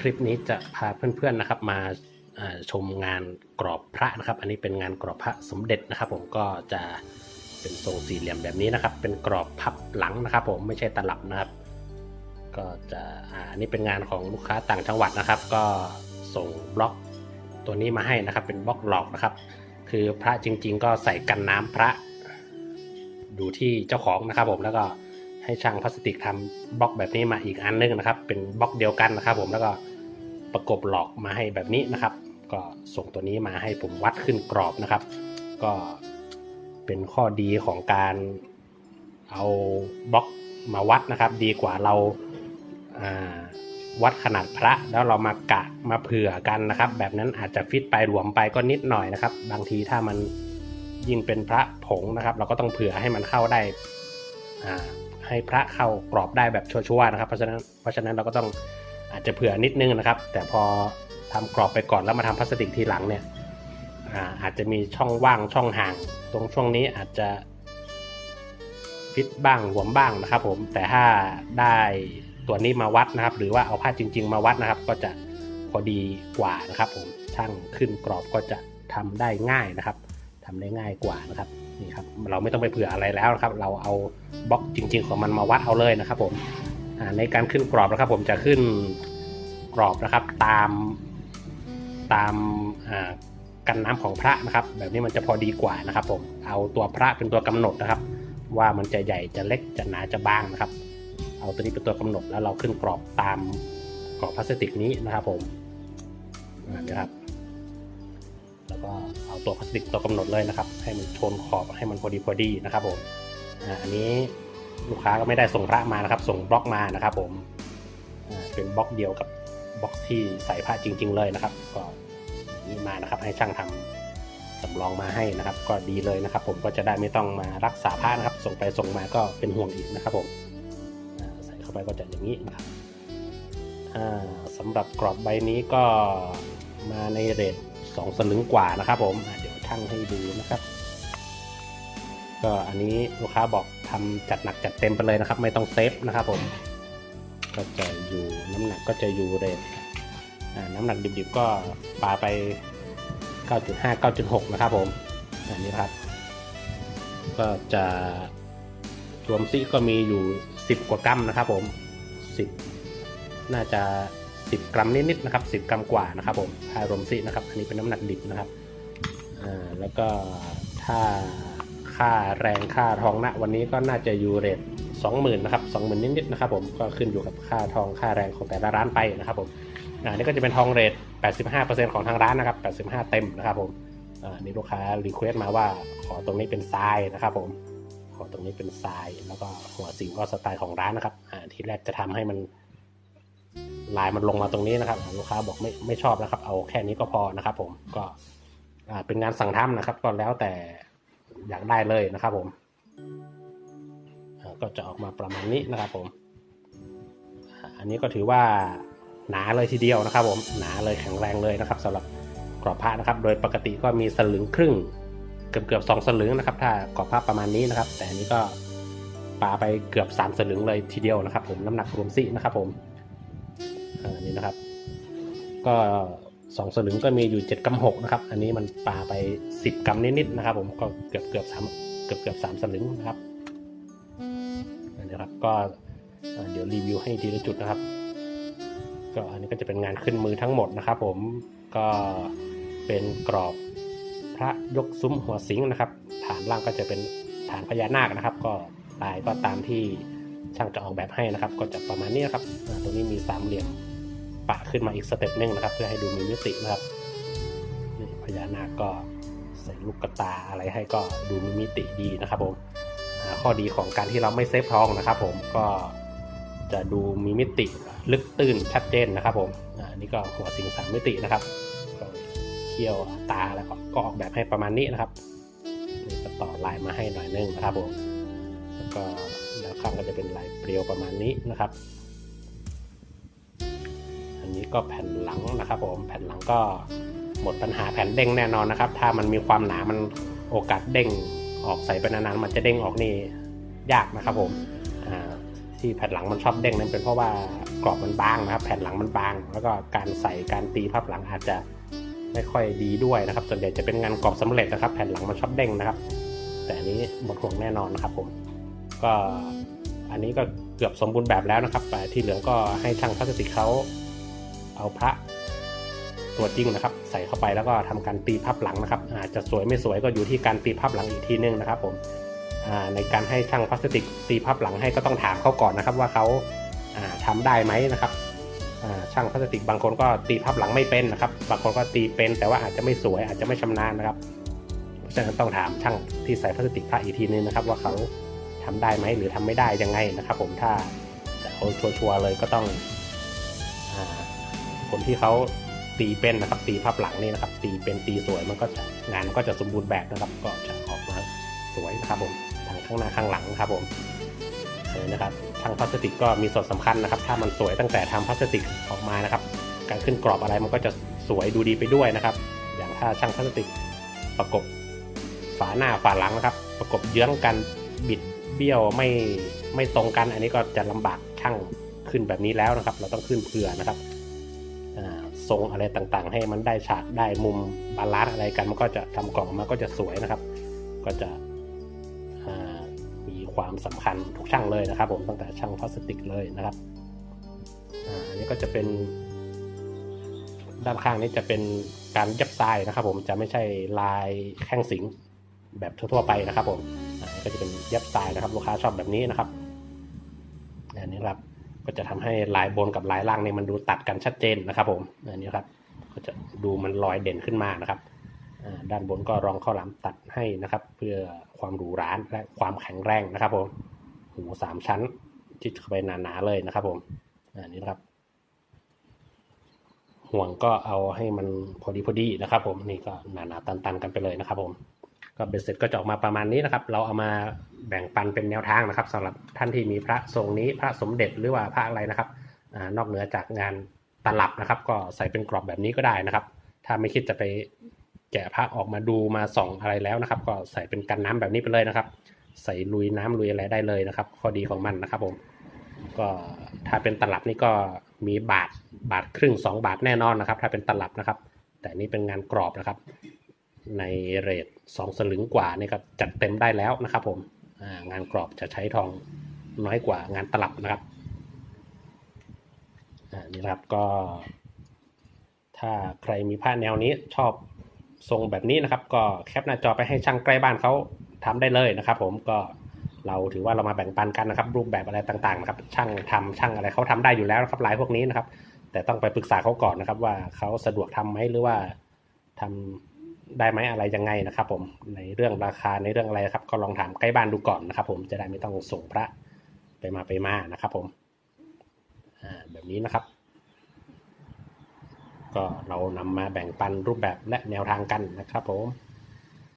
คลิปนี้จะพาเพื่อนๆนะครับ มาชมงานกรอบพระนะครับ อันนี้เป็นงานกรอบพระสมเด็จนะครับ ผมก็จะเป็นทรงสี่เหลี่ยมแบบนี้นะครับ เป็นกรอบพับหลังนะครับ ผมไม่ใช่ตลับนะครับ ก็จะอันนี้เป็นงานของลูกค้าต่างจังหวัดนะครับ ก็ส่งบล็อกตัวนี้มาให้นะครับ เป็นบล็อกหลอกนะครับ คือพระจริง ๆ ก็ใส่กันน้ำพระ ดูที่เจ้าของนะครับ ผมแล้วก็ ให้ช่างพลาสติกทำบล็อกแบบนี้มาอีกอันนึงนะครับ เป็นบล็อกเดียวกันนะครับ ผมแล้วก็ประกบหลอกมาให้แบบนี้นะครับ ก็ส่งตัวนี้มาให้ผมวัดขึ้นกรอบนะครับ ก็เป็นข้อดีของการเอาบล็อกมาวัดนะครับ ดีกว่าเราอ่าวัดขนาดพระแล้วเรามากะมาเผื่อกันนะครับ แบบนั้นอาจจะฟิตไปหลวมไปก็นิดหน่อยนะครับ บางทีถ้ามันยิ่งเป็นพระผงนะครับ เราก็ต้องเผื่อให้มันเข้าได้อ่า ให้พระเข้ากรอบได้แบบชัวร์ๆนะครับ เพราะฉะนั้นเพราะฉะนั้นเราก็ต้องอาจจะเผื่อนิดนึงนะครับ แต่พอทำกรอบไปก่อนแล้วมาทำพลาสติกทีหลังเนี่ยอาอาจจะมีช่องว่างช่องห่าง ตรงช่วงนี้อาจจะฟิตบ้างหวมบ้างนะครับ ผมแต่ถ้าได้ตัวนี้มาวัดนะครับ หรือว่าเอาผ้าจริง ๆ มาวัดนะครับ ก็จะพอดีกว่านะครับ ผมช่างขึ้นกรอบก็จะทำได้ง่ายนะครับทำได้ง่ายกว่านะครับ นี่ครับเราไม่ต้องไปเผื่ออะไรแล้วนะครับ เราเอาบล็อกจริง ๆ ของมันมาวัดเอาเลยนะครับผมในการขึ้นกรอบนะครับ ผมจะขึ้นกรอบนะครับตามตามกันน้ำของพระนะครับ แบบนี้มันจะพอดีกว่านะครับ ผมเอาตัวพระเป็นตัวกำหนดนะครับ ว่ามันจะใหญ่จะเล็กจะหนาจะบางนะครับ เอาตัวนี้เป็นตัวกำหนดแล้วเราขึ้นกรอบตามกรอบพลาสติกนี้นะครับผมนะครับ แล้วก็เอาตัวพลาสติกตัวกำหนดเลยนะครับ ให้มันโทนขอบให้มันพอดีพอดีนะครับผมอ่าอันนี้ลูกค้าก็ไม่ได้ส่งพระมานะครับ ส่งบล็อกมานะครับผมอ่าเป็นบล็อกเดียวกับบล็อกที่ใส่พระจริง ๆ เลยนะครับ ก็นี่มานะครับให้ช่างทำสำรองมาให้นะครับ ก็ดีเลยนะครับ ผมก็จะได้ไม่ต้องมารักษาผ้านะครับ ส่งไปส่งมาก็เป็นห่วงอีกนะครับ ผมใส่เข้าไปก็จะอย่างนี้นะครับอ่าสำหรับกรอบใบนี้ก็มาในเรท สองสลึงกว่านะครับ ผมเดี๋ยวช่างให้ดูนะครับ ก็อันนี้ลูกค้าบอกทำจัดหนักจัดเต็มไปเลยนะครับ ไม่ต้องเซฟนะครับผมก็จะอยู่น้ำหนักก็จะอยู่เรทน้ำหนักดิบๆก็ปาไป 9.5 9.6 นะครับผมอันนี้ครับ ก็จะรวมซิก็มีอยู่ 10 กว่ากรัมนะครับผม 10 น่าจะ 10 กรัมนิดๆนะครับ 10 กรัมกว่านะครับผมถ้ารมซินะครับอันนี้เป็นน้ำหนักดิบนะครับแล้วก็ถ้าค่าแรงค่าทองณวันนี้ก็น่าจะอยู่เรท20,000นะครับ20,000นิดๆนะครับผมก็ขึ้นอยู่กับค่าทองค่าแรงของแต่ละร้านไปนะครับผมอ่านี่ก็จะเป็นทองเรท85%ของทางร้านนะครับ 85 เต็มนะครับผมอ่านี่ลูกค้ารีเควสมาว่าขอตรงนี้เป็นทรายนะครับผมขอตรงนี้เป็นทรายแล้วก็หัวสิงก็สไตล์ของร้านนะครับอ่าทีแรกจะทำให้มัน ลายมันลงมาตรงนี้นะครับ ลูกค้าบอกไม่ไม่ชอบนะครับ เอาแค่นี้ก็พอนะครับผมก็เป็นงานสั่งทำนะครับ ก็แล้วแต่อยากได้เลยนะครับผมก็จะออกมาประมาณนี้นะครับผม อันนี้ก็ถือว่าหนาเลยทีเดียวนะครับ ผมหนาเลยแข็งแรงเลยนะครับสำหรับกรอบผ้านะครับ โดยปกติก็มีสลึงครึ่ง เกือบเกือบสองสลึงนะครับ ถ้ากรอบผ้าประมาณนี้นะครับ แต่อันนี้ก็ปาไปเกือบสามสลึงเลยทีเดียวนะครับ ผมน้ำหนักรวมซินะครับผม อ่านี่นะครับ ก็สองสลึงก็มีอยู่เจ็ดกรัมหกนะครับ อันนี้มันปาไปสิบกรัมนิดๆนะครับ ผมก็เกือบเกือบสามเกือบเกือบสามสลึงนะครับอันนี้ครับก็เดี๋ยวรีวิวให้ทีละจุดนะครับ ก็อันนี้ก็จะเป็นงานขึ้นมือทั้งหมดนะครับ ผมก็เป็นกรอบพระยกซุ้มหัวสิงนะครับ ฐานล่างก็จะเป็นฐานพญานาคนะครับ ก็ลายก็ตามที่ช่างจะออกแบบให้นะครับ ก็จะประมาณนี้นะครับตรงนี้มีสามเหลี่ยม ปะขึ้นมาอีกสเต็ปหนึ่งนะครับ เพื่อให้ดูมีมิตินะครับนี่พญานาคก็ใส่ลูกกระตาอะไรให้ก็ดูมีมิติดีนะครับผมข้อดีของการที่เราไม่เซฟทองนะครับ ผมก็จะดูมีมิติลึกตื้นชัดเจนนะครับผมอ่านี่ก็หัวสิงสามมิตินะครับก็เขี้ยวตาแล้วก็ก็ออกแบบให้ประมาณนี้นะครับนี่ก็ต่อลายมาให้หน่อยนึงนะครับผมแล้วก็ด้านข้างก็จะเป็นลายเปรียวประมาณนี้นะครับ นี้ก็แผ่นหลังนะครับ ผมแผ่นหลังก็หมดปัญหาแผ่นเด้งแน่นอนนะครับ ถ้ามันมีความหนามันโอกาสเด้งออกใส่ไปนานๆมันจะเด้งออกนี่ยากนะครับ ผมที่แผ่นหลังมันชอบเด้งนั้นเป็นเพราะว่ากรอบมันบางนะครับ แผ่นหลังมันบาง แล้วก็การใส่การตีพับหลังอาจจะไม่ค่อยดีด้วยนะครับ ส่วนใหญ่จะเป็นงานกรอบสำเร็จนะครับ แผ่นหลังมันชอบเด้งนะครับ แต่อันนี้หมดห่วงแน่นอนนะครับ ผมก็อันนี้ก็เกือบสมบูรณ์แบบแล้วนะครับแต่ที่เหลือก็ให้ช่างพลาสติกเขา เอาพระตัวจริงนะครับ ใส่เข้าไปแล้วก็ทำการตีพับหลังนะครับอาจจะสวยไม่สวยก็อยู่ที่การตีพับหลังอีกทีนึงนะครับ ผมในการให้ช่างพลาสติกตีพับหลังให้ก็ต้องถามเขาก่อนนะครับ ว่าเขาาทำได้ไหมนะครับช่างพลาสติกบางคนก็ตีพับหลังไม่เป็นนะครับ บางคนก็ตีเป็นแต่ว่าอาจจะไม่สวยอาจจะไม่ชำนาญนะครับเพราะฉะนั้นต้องถามช่างที่ใส่พลาสติกพระอีกทีนึงนะครับ ว่าเขาทำได้ไหมหรือทำไม่ได้ยังไงนะครับ ผมถ้าจะเอาชัวร์เลยก็ต้อง คนที่เขาตีเป็นนะครับตีภาพหลังนี่นะครับ ตีเป็นตีสวยมันก็จะงานมันก็จะสมบูรณ์แบบนะครับ ก็จะออกมาสวยนะครับผมทั้งข้างหน้าข้างหลังนะครับผมเออนะครับช่างพลาสติกก็มีส่วนสำคัญนะครับ ถ้ามันสวยตั้งแต่ทำพลาสติกออกมานะครับ การขึ้นกรอบอะไรมันก็จะสวยดูดีไปด้วยนะครับ อย่างถ้าช่างพลาสติกประกบฝาหน้าฝาหลังนะครับ ประกบเยื้องกันบิดเบี้ยวไม่ไม่ตรงกัน อันนี้ก็จะลำบากช่างขึ้นแบบนี้แล้วนะครับ เราต้องขึ้นเผื่อนะครับ ทรงอะไรต่างๆ ให้มันได้ฉากได้มุมบาลานซ์อะไรกันมันก็จะทำกล่องออกมาก็จะสวยนะครับ ก็จะมีความสำคัญทุกช่างเลยนะครับ ผมตั้งแต่ช่างพลาสติกเลยนะครับอันนี้ก็จะเป็นด้านข้างนี้จะเป็นการยับทรายนะครับ ผมจะไม่ใช่ลายแข้งสิงแบบทั่วๆไปนะครับ ผมก็จะเป็นยับทรายนะครับ ลูกค้าชอบแบบนี้นะครับอันนี้ครับ ก็จะทำให้ลายบนกับลายล่างเนี่ยมันดูตัดกันชัดเจนนะครับผมอันนี้ครับก็จะดูมันลอยเด่นขึ้นมานะครับอ่าด้านบนก็รองข้าวหลามตัดให้นะครับ เพื่อความหรูหราและความแข็งแรงนะครับผมหูสามชั้นที่เข้าไปหนาๆเลยนะครับผมอันนี้นะครับ ห่วงก็เอาให้มันพอดีพอดีนะครับ ผมนี่ก็หนาๆตันๆกันไปเลยนะครับผม ก็เบ็ดเสร็จก็จะออกมาประมาณนี้นะครับ เราเอามาแบ่งปันเป็นแนวทางนะครับสำหรับท่านที่มีพระทรงนี้พระสมเด็จหรือว่าพระอะไรนะครับอนอกเหนือจากงานตลับนะครับ ก็ใส่เป็นกรอบแบบนี้ก็ได้นะครับ ถ้าไม่คิดจะไปแกะพระออกมาดูมาส่องอะไรแล้วนะครับ ก็ใส่เป็นกันน้ำแบบนี้ไปเลยนะครับ ใส่ลุยน้ำลุยอะไรได้เลยนะครับ ข้อดีของมันนะครับผมก็ถ้าเป็นตลับนี่ก็มีบาทบาทครึ่งสองบาทแน่นอนนะครับ ถ้าเป็นตลับนะครับ แต่นี่เป็นงานกรอบนะครับ ในเรทสองสลึงกว่านี่ก็จัดเต็มได้แล้วนะครับผมงานกรอบจะใช้ทองน้อยกว่างานตลับนะครับนี่นะครับก็ ถ้าใครมีผ้าแนวนี้ชอบทรงแบบนี้นะครับ ก็แคปหน้าจอไปให้ช่างใกล้บ้านเขาทำได้เลยนะครับ ผมก็เราถือว่าเรามาแบ่งปันกันนะครับ รูปแบบอะไรต่างๆนะครับ ช่างทำช่างอะไรเขาทำได้อยู่แล้วนะครับลายพวกนี้นะครับ แต่ต้องไปปรึกษาเขาก่อนนะครับ ว่าเขาสะดวกทำไหมหรือว่าทำ ได้ไหมอะไรยังไงนะครับ ผมในเรื่องราคาในเรื่องอะไรครับ ก็ลองถามใกล้บ้านดูก่อนนะครับ ผมจะได้ไม่ต้องส่งพระไปมาไปมานะครับ ผมแบบนี้นะครับ ก็เรานำมาแบ่งปันรูปแบบและแนวทางกันนะครับ ผม